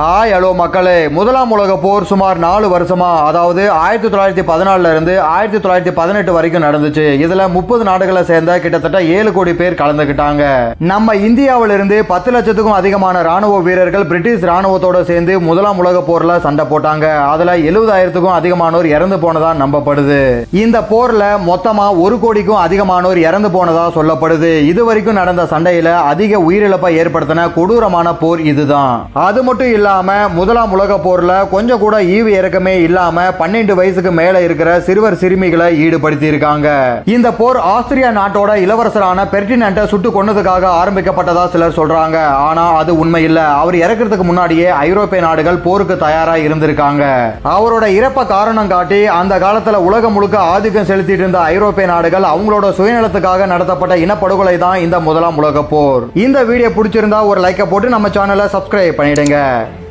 Hi hello மக்களே. முதலாம் உலக போர் சுமார் நாலு வருஷமா அதாவது ஆயிரத்தி தொள்ளாயிரத்தி பதினாலுல இருந்து ஆயிரத்தி தொள்ளாயிரத்தி பதினெட்டு வரைக்கும் நடந்துச்சு. இதுல முப்பது நாடுகளை சேர்ந்த கிட்டத்தட்ட ஏழு கோடி பேர் கலந்துக்கிட்டாங்க நம்ம இந்தியாவில இருந்து பத்து லட்சத்துக்கும் அதிகமான ராணுவ வீரர்கள் பிரிட்டிஷ் ராணுவத்தோட சேர்ந்து முதலாம் உலக போர்ல சண்டை போட்டாங்க. அதுல எழுபதாயிரத்துக்கும் அதிகமானோர் இறந்து போனதா நம்பப்படுது. இந்த போர்ல மொத்தமா ஒரு கோடிக்கும் அதிகமானோர் இறந்து போனதா சொல்லப்படுது. இது வரைக்கும் நடந்த சண்டையில அதிக உயிரிழப்பை ஏற்படுத்தின கொடூரமான போர் இதுதான். அது மட்டும் இல்லாமல் முதலாம் உலக போர்ல கொஞ்சம் கூட ஈவு இறக்கமே இல்லாம பன்னெண்டு வயசுக்கு மேலே இருக்கிற சிறுவர் சிறுமிகளை ஈடுபடுத்தியிருக்காங்க. இந்த போர் ஆஸ்திரியா நாட்டோட இளவரசரான பெர்டினண்ட்டை சுட்டு கொண்டதுக்காக ஆரம்பிக்கப்பட்டதா சிலர் சொல்றாங்க. ஆனா அது உண்மை இல்ல அவர் இறக்கிறதுக்கு முன்னாடியே ஐரோப்பிய நாடுகள் போருக்கு தயாரா இருந்திருக்காங்க. அவரோட இறப்ப காரணம் காட்டி அந்த காலத்துல உலகம் முழுக்க ஆதிக்கம் செலுத்திட்டு இருந்த ஐரோப்பிய நாடுகள் அவங்களோட சுயநலத்துக்காக நடத்தப்பட்ட இனப்படுகொலை தான் இந்த முதலாம் உலக போர். இந்த வீடியோ பிடிச்சிருந்தா ஒரு லைக்கை போட்டு நம்ம சேனலை சப்ஸ்கிரைப் பண்ணிடுங்க.